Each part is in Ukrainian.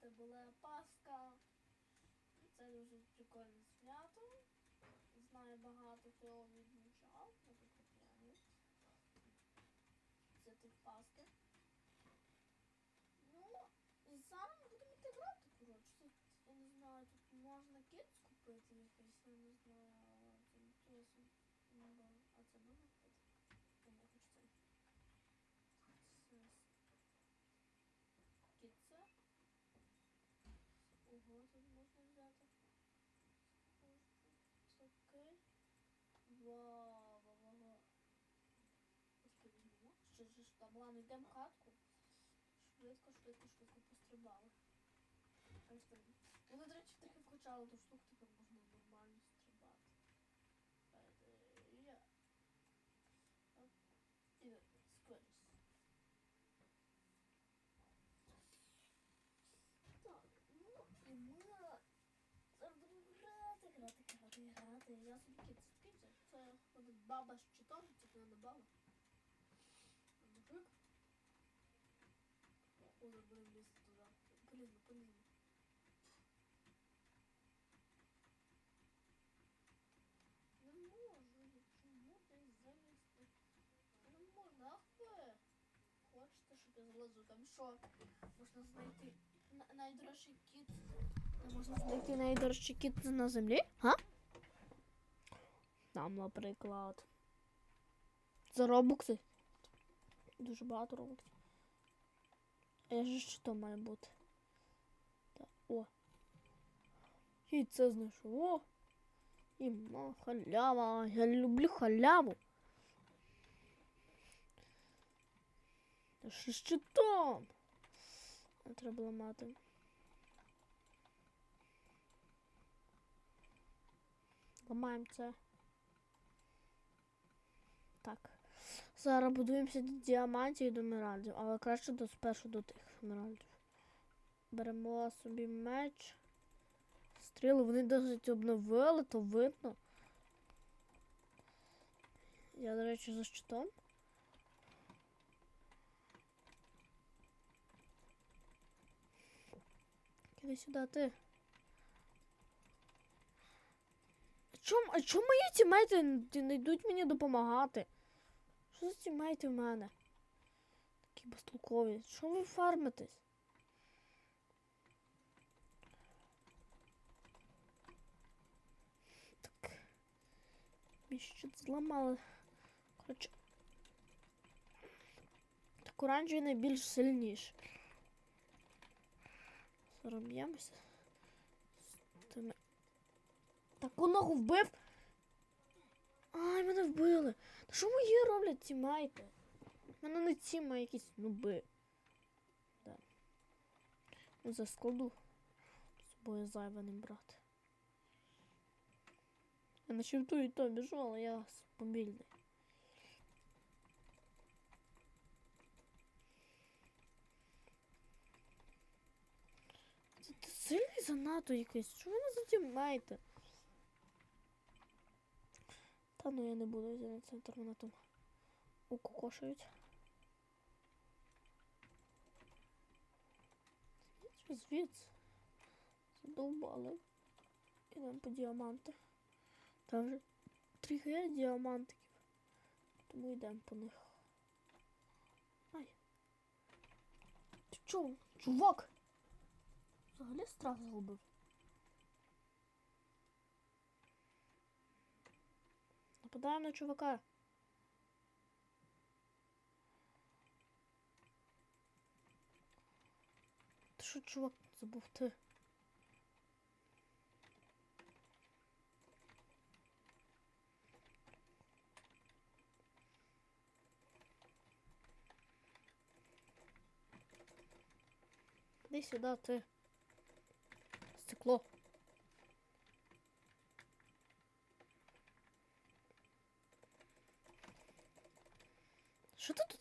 це була Пасха. Це дуже прикольне свято. Знаю багато хто відмічав, наприклад, ні. Це тут Пасха. Ну, і ми будемо грати, коротше. Я не знаю, тут можна кит купити якийсь, я не знаю, але це. Ну, да. А це можна купити? Я не хочу це. Це Кіце. Ого, тут можна взяти. Це окей. Вау, вау, вау, вау. Тільки візьмемо. Що ж ж там? Ладно, йдемо в хатку. Швидко, швидко, швидко пострибали. Вони, до речі, трохи вкачали ту штуку, тепер можна нормально стрибати. Я. І скорість. Так, ну і ми. Я собі кіт. Це ходить баба з читом, це не баба. О, зараз будемо лізти туди. Полізно, полізно. Не можу, чому десь залізти? Не можна, ах ви. Хочете, я залазу? Там що? Можна знайти на- найдорожчий кіт. Можна знайти найдорожчий кіт на землі? Га? Там, наприклад. За робокси. Дуже багато робоксів. Я ж що має бути? Так, о. І це знайшов. О! І ма, халява. Я люблю халяву. Та що щитом? Не треба ламати. Ламаємо це. Так. Зараз будуємося до діамантів і до емеральдів, але краще до спершу до тих емеральдів. Беремо собі меч. Стріли, вони досить обновили, то видно. Я, до речі, за щитом. Іди сюди, ти. А чому, а чому мої тімейти не йдуть мені допомагати? Що тімейти в мене? Такі безтолкові. Що ви фармитесь? Так. Мій щит зламали. Коротше. Так оранжевий найбільш сильніший. З тими. Таку ногу вбив. Ай, мене вбили. Та що мої роблять тімейти? Мене не тіма, а якісь нуби. Да. Ну, за складу. З собою зайве не брати. Я на щиту і то біжу, але я мобільний. Це сильний занадто якийсь. Що ви не затімаєте? Та ну я не буду йти на центр, мене там укокошують. Звідси? Задовбали. Ідемо по діаманти. Там вже три діамантиків. Тому йдемо по них. Ай. Ти чо, чувак? Взагалі страх згубив. Нападаємо на чувака. Ти що, чувак, забув ти? Іди сюди, ти. Стекло.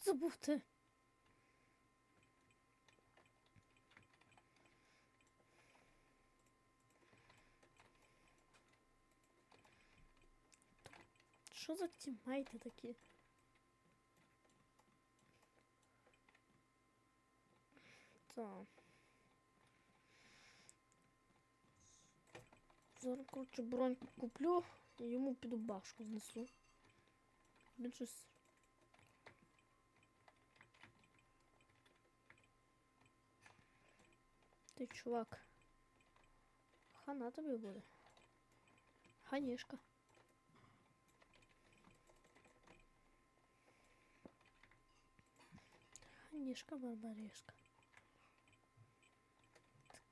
це був ти? Що за тімейти такі? Так. Зараз, коротше, броньку куплю і йому піду башку внесу. Він щось Ти чувак. Хана тобі буде. Ханішка. Ханішка барбарішка. Так.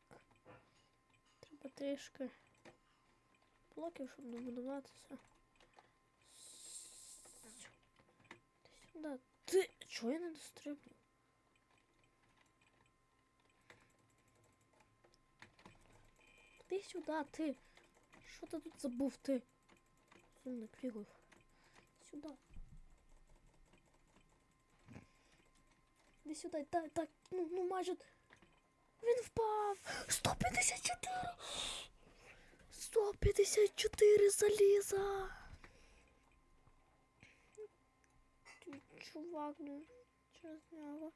Треба трішки блоків, щоб добудуватися. Ти сюди. Ти. Чого я не дострибну? Ти сюди, ти. Що ти тут забув ти? Сумник фігов. Сюди. Іди сюди, так, так, ну, ну майже. Він впав! 154! 154 заліза! Чувак, ну, через нього.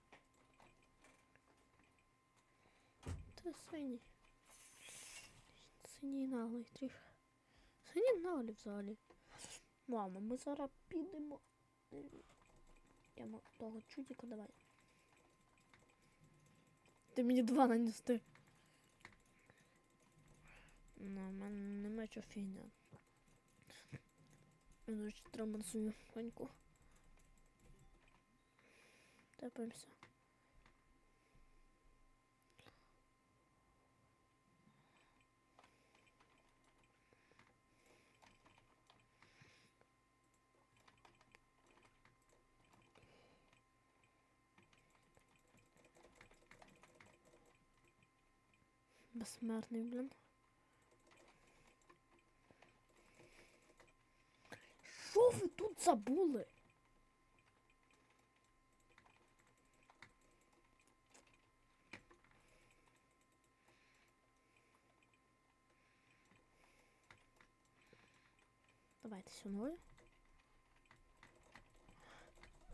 Ти синій. Синій наглий трішки. Синій наглий взагалі. Мама, ми зараз підемо. Я того чудика давай. Ти мені два нанести. Ну, в мене нема чого фігня. Я дуже трамансую коньку. Тепаємося. Безсмертний, блін. Що ви тут забули? Давайте сюди.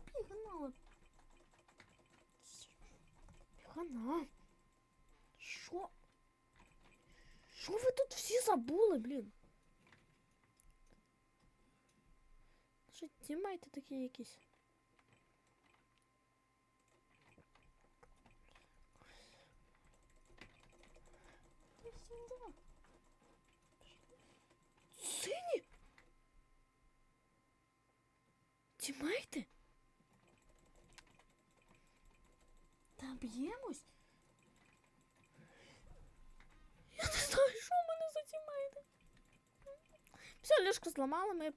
Пігнали. Пігана. тут всі забули, блін? Що тімейти такі якісь? Та сюди. Сині? Тімейти? Все, ліжко зламали, ми.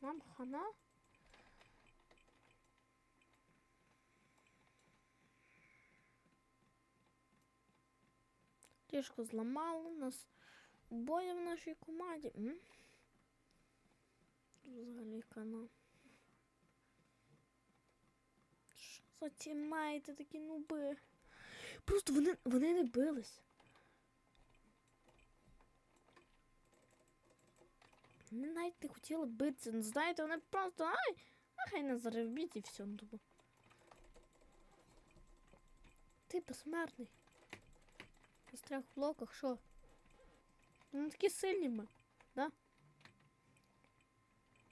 Нам хана. Ліжко зламали, нас обоє в нашій команді. М? Взагалі канал. Що за тімейти такі нуби? Просто вони, вони не бились. Вони навіть не хотіла битися. Ну, знаєте, вони просто ай, а хай нас заревбіть і все. Ну, тупо. Ти безсмертний. Застряг трьох блоках, що? Ну такі сильні ми, да?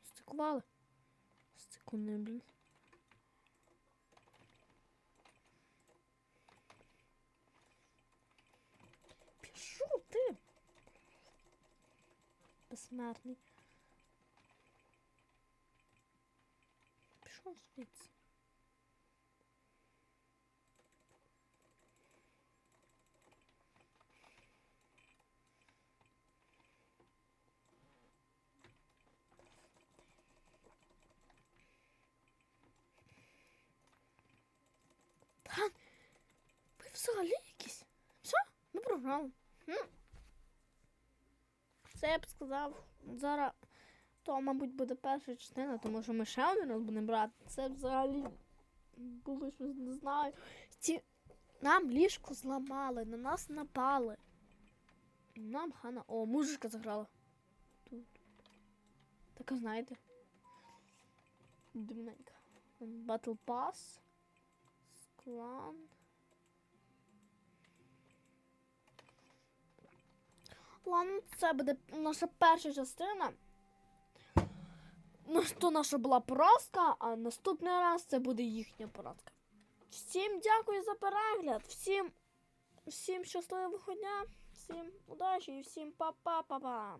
Стикували. Стикуни, блін. Пішов ти. Безсмертний. Пішов звідси. Та, ви взагалі якісь? Все, ми програли. Це я б сказав. Зараз то, мабуть, буде перша частина, тому що ми ще один раз будемо брати. Це взагалі було щось не знаю. Ці... Нам ліжко зламали, на нас напали. Нам хана. О, мужичка заграла. Тут. Така, знаєте. Дивненька. Battle Pass. Клан. Ладно, це буде наша перша частина. Ну, то наша була поразка, а наступний раз це буде їхня поразка. Всім дякую за перегляд, всім, всім щасливого дня, всім удачі і всім па-па-па-па.